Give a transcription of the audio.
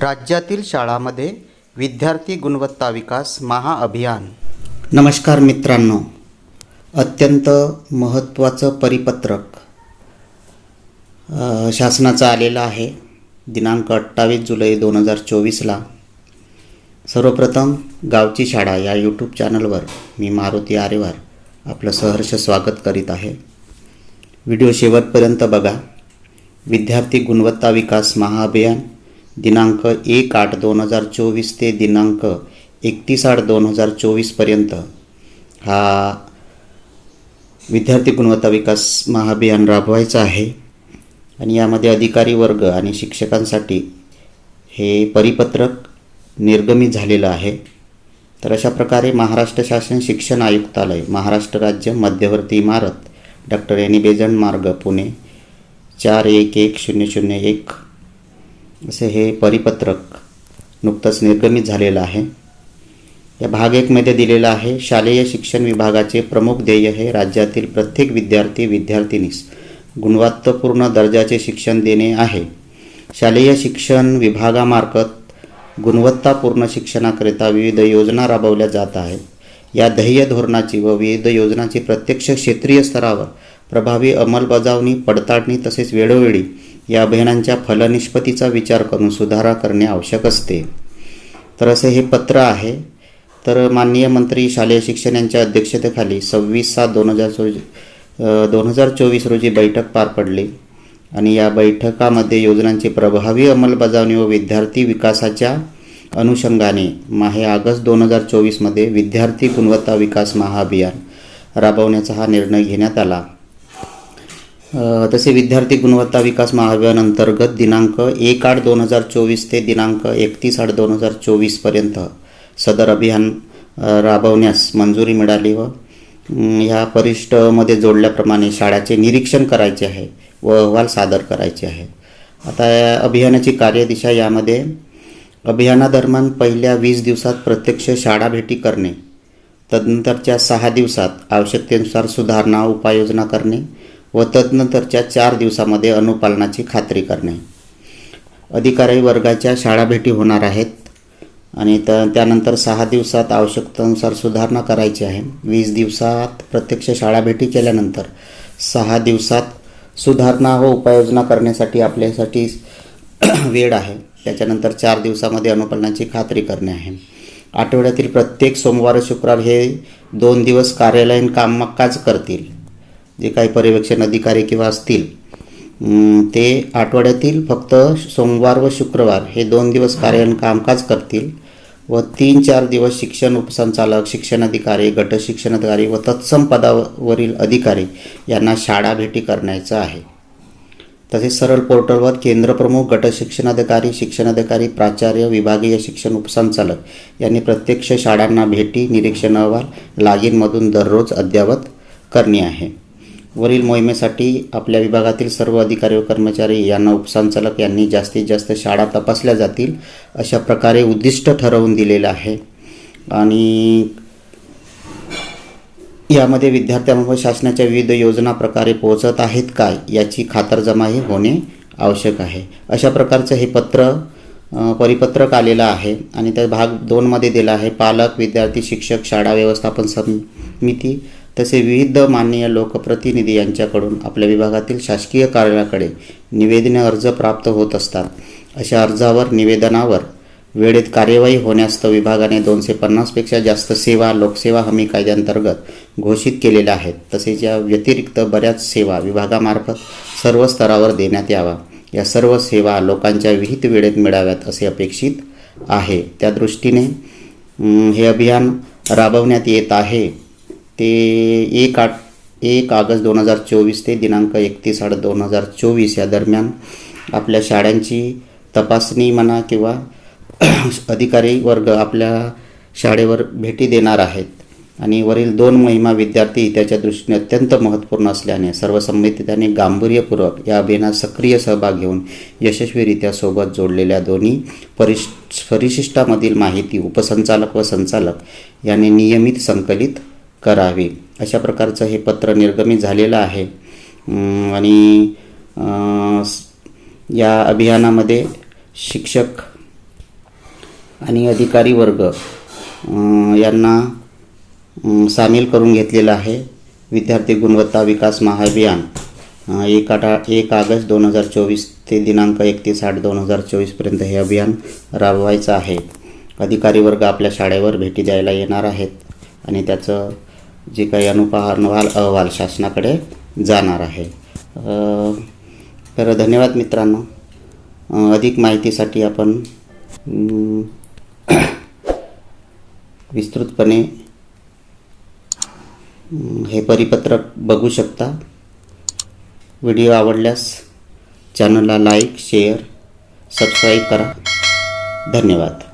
राज्यातील शाळामध्ये विद्यार्थी गुणवत्ता विकास महाअभियान. नमस्कार मित्रांनो अत्यंत महत्त्वाचं परिपत्रक शासनाचं आलेलं आहे. दिनांक अठ्ठावीस जुलै दोन हजार चोवीसला. सर्वप्रथम गावची शाळा या यूट्यूब चॅनलवर मी मारुती आरेवार आपलं सहर्ष स्वागत करीत आहे. व्हिडिओ शेवटपर्यंत बघा. विद्यार्थी गुणवत्ता विकास महाअभियान दिनांक एक आठ दोन हजार चोवीस ते दिनांक एकतीस आठ दोन हजार चोवीसपर्यंत हा विद्यार्थी गुणवत्ता विकास महाअभियान राबवायचा आहे. आणि यामध्ये अधिकारी वर्ग आणि शिक्षकांसाठी हे परिपत्रक निर्गमित झालेलं आहे. तर अशा प्रकारे महाराष्ट्र शासन शिक्षण आयुक्तालय महाराष्ट्र राज्य मध्यवर्ती इमारत डॉक्टर एनी बेजंट मार्ग पुणे चार एक एक शून्य शून्य एक असे हे परिपत्रक नुकतंच निर्गमित झालेलं आहे. या भाग एकमध्ये दिलेलं आहे शालेय शिक्षण विभागाचे प्रमुख ध्येय हे राज्यातील प्रत्येक विद्यार्थी विद्यार्थिनीस गुणवत्तापूर्ण दर्जाचे शिक्षण देणे आहे. शालेय शिक्षण विभागामार्फत गुणवत्तापूर्ण शिक्षणाकरिता विविध योजना राबवल्या जात आहेत. या ध्येय धोरणाची व विविध योजनांची प्रत्यक्ष क्षेत्रीय स्तरावर प्रभावी अंमलबजावणी पडताळणी तसेच वेळोवेळी या अभियानांच्या फलनिष्पत्तीचा विचार करून सुधारणा करणे आवश्यक असते. तर असे हे पत्र आहे. तर माननीय मंत्री शालेय शिक्षण यांच्या अध्यक्षतेखाली सव्वीस सात दोन हजार चोवीस दोन हजार चोवीस रोजी बैठक पार पडली आणि या बैठकामध्ये योजनांची प्रभावी अंमलबजावणी व विद्यार्थी विकासाच्या अनुषंगाने माहे ऑगस्ट दोन हजार चोवीसमध्ये विद्यार्थी गुणवत्ता विकास महाअभियान राबवण्याचा हा निर्णय घेण्यात आला. तसे विद्यार्थी गुणवत्ता विकास महाअभियान अंतर्गत दिनांक एक आठ दोन हजार चोवीस ते दिनांक एकतीस आठ दोन हजार चोवीसपर्यंत सदर अभियान राबवण्यास मंजुरी मिळाली व ह्या परिष्ठमध्ये जोडल्याप्रमाणे शाळाचे निरीक्षण करायचे आहे व अहवाल सादर करायचे आहे. आता या अभियानाची कार्यदिशा यामध्ये अभियानादरम्यान पहिल्या वीस दिवसात प्रत्यक्ष शाळा भेटी करणे तदनंतरच्या सहा दिवसात आवश्यकतेनुसार सुधारणा उपाययोजना करणे व तदनंतरच्या चार दिवसामध्ये अनुपालनाची खात्री करणे. अधिकारी वर्गाच्या शाळा भेटी होणार आहेत आणि त त्यानंतर सहा दिवसात आवश्यकतेनुसार सुधारणा करायची आहे. वीस दिवसात प्रत्यक्ष शाळा भेटी केल्यानंतर सहा दिवसात सुधारणा व उपाययोजना करण्यासाठी आपल्यासाठी वेळ आहे. त्याच्यानंतर चार दिवसामध्ये अनुपालनाची खात्री करणे आहे. आठवड्यातील प्रत्येक सोमवार शुक्रवार हे दोन दिवस कार्यालयीन कामकाज करतील. जे काही पर्यवेक्षण अधिकारी किंवा असतील ते आठवड्यातील फक्त सोमवार व शुक्रवार हे दोन दिवस कार्य कामकाज करतील व तीन चार दिवस शिक्षण उपसंचालक शिक्षण अधिकारी गट शिक्षण अधिकारी व तत्सम पदावरील अधिकारी यांना शाळा भेटी करण्याचं आहे. तसेच सरळ पोर्टलवर केंद्रप्रमुख गट शिक्षणाधिकारी शिक्षणाधिकारी प्राचार्य विभागीय शिक्षण उपसंचालक यांनी प्रत्यक्ष शाळांना भेटी निरीक्षण अहवाल लॉगिनमधून दररोज अद्ययावत करणे आहे. वरील मोहिमेसाठी आपल्या विभागातील सर्व अधिकारी व कर्मचारी यांना उपसंचालक यांनी जास्तीत जास्त शाळा तपासल्या जातील अशा प्रकारे उद्दिष्ट ठरवून दिलेलं आहे. आणि यामध्ये विद्यार्थ्यांवर शासनाच्या विविध योजना प्रकारे पोहोचत आहेत काय याची खातरजमाही होणे आवश्यक आहे. अशा प्रकारचं हे पत्र परिपत्रक आलेलं आहे आणि त्या भाग दोनमध्ये दिलं आहे. पालक विद्यार्थी शिक्षक शाळा व्यवस्थापन समिती तसे विविध माननीय लोकप्रतिनिधी यांच्याकडून आपल्या विभागातील शासकीय कार्यालयाकडे निवेदने अर्ज प्राप्त होत असतात. अशा अर्जावर निवेदनावर वेळेत कार्यवाही होण्यास विभागाने दोनशे पन्नासपेक्षा जास्त सेवा लोकसेवा हमी कायद्याअंतर्गत घोषित केलेल्या आहेत. तसेच या व्यतिरिक्त बऱ्याच सेवा विभागामार्फत सर्व स्तरावर देण्यात यावा या सर्व सेवा लोकांच्या विहित वेळेत मिळाव्यात असे अपेक्षित आहे. त्या दृष्टीने हे अभियान राबवण्यात येत आहे. ते एक आठ एक ऑगस्ट दोन हजार चोवीस ते दिनांक एकतीस आठ दोन हजार चोवीस या दरम्यान आपल्या शाळांची तपासणी म्हणा किंवा अधिकारी वर्ग आपल्या शाळेवर भेटी देणार आहेत. आणि वरील दोन महिमा विद्यार्थी त्याच्या दृष्टीने अत्यंत महत्त्वपूर्ण असल्याने सर्व संबंधितांनी गांभीर्यपूर्वक या अभियानात सक्रिय सहभाग घेऊन यशस्वीरित्या सोबत जोडलेल्या दोन्ही परिश परिशिष्टामधील माहिती उपसंचालक व संचालक यांनी नियमित संकलित करावी. अशा प्रकारचं हे पत्र निर्गमित झालेलं आहे. आणि या अभियानामध्ये शिक्षक आणि अधिकारी वर्ग यांना सामील करून घेतलेलं आहे. विद्यार्थी गुणवत्ता विकास महाअभियान एक आठ एक ऑगस्ट दोन हजार चोवीस ते दिनांक एकतीस आठ दोन हजार चोवीसपर्यंत हे अभियान राबवायचं आहे. अधिकारी वर्ग आपल्या शाळेवर भेटी द्यायला येणार आहेत आणि त्याचं जे काही अनुपहार अहवाल शासनाकडे जाणार आहे. तर धन्यवाद मित्रांनो. अधिक माहितीसाठी आपण विस्तृतपणे हे परिपत्रक बघू शकता. व्हिडिओ आवडल्यास चॅनलला लाईक शेअर सबस्क्राईब करा. धन्यवाद.